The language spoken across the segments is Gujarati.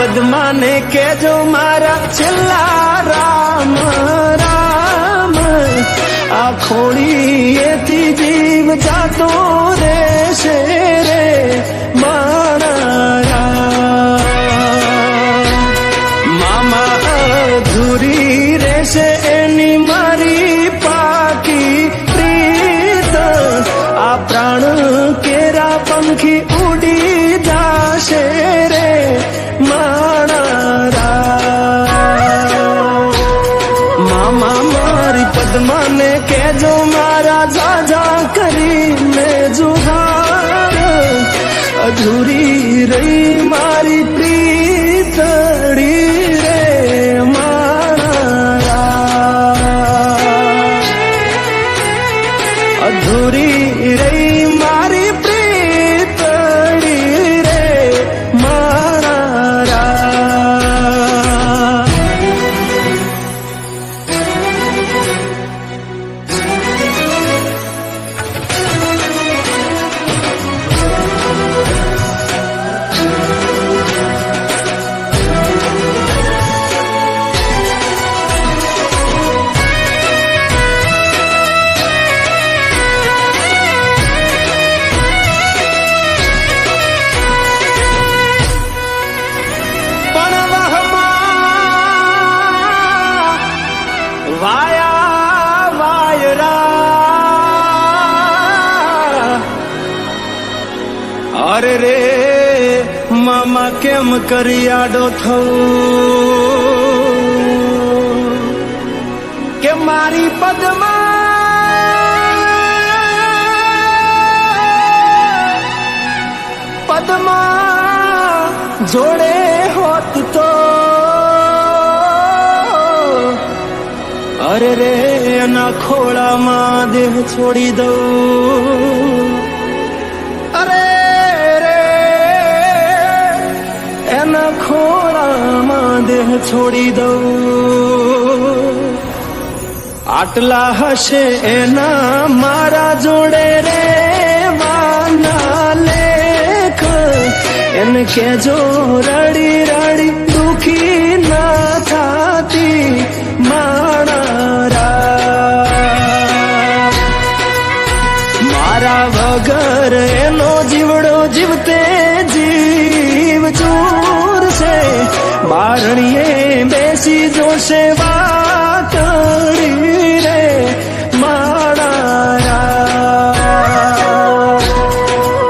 પદ્માને કેજો મારા છેલ્લા રામ રામ આ ખોડીએથી જીવ જાતો રહેશે રે મારા મામા અધૂરી રહેશે એની મારી પાકી પ્રીત આ પ્રાણ કેરા પંખી ઉડી જાશે રે અધૂરી રહી વાયા વાયરા. અરે રે મામા કેમ કરી આડો થવું? કે મારી પદમાં પદમાં જોડે રે એના ખોળામાં દેહ છોડી દઉં અરે રે એના ખોળામાં દેહ છોડી દઉં આટલા હશે એના મારા જોડે રે વાના લેખ એને કેજો રડી રડી મારા વગર એનો જીવડો જીવતે જીવ ચૂર છે. બારણીએ બેસી જોશે વાત રે મારા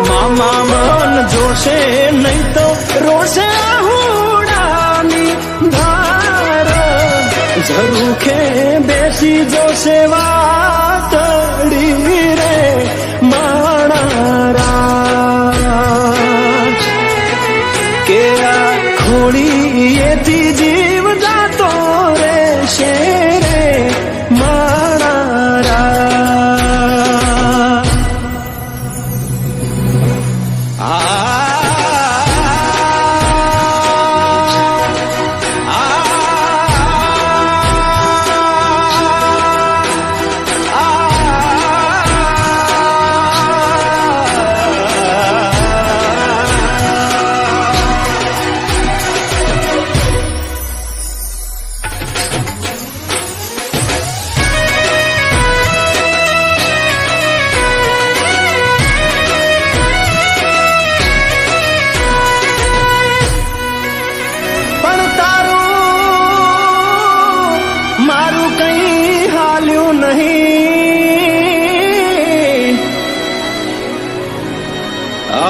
મામા જોશે નહીં તો રોશે હુડાની ધાર. ઝરૂખે બેસી જોશે વાતડી ખોડીએથી જીવ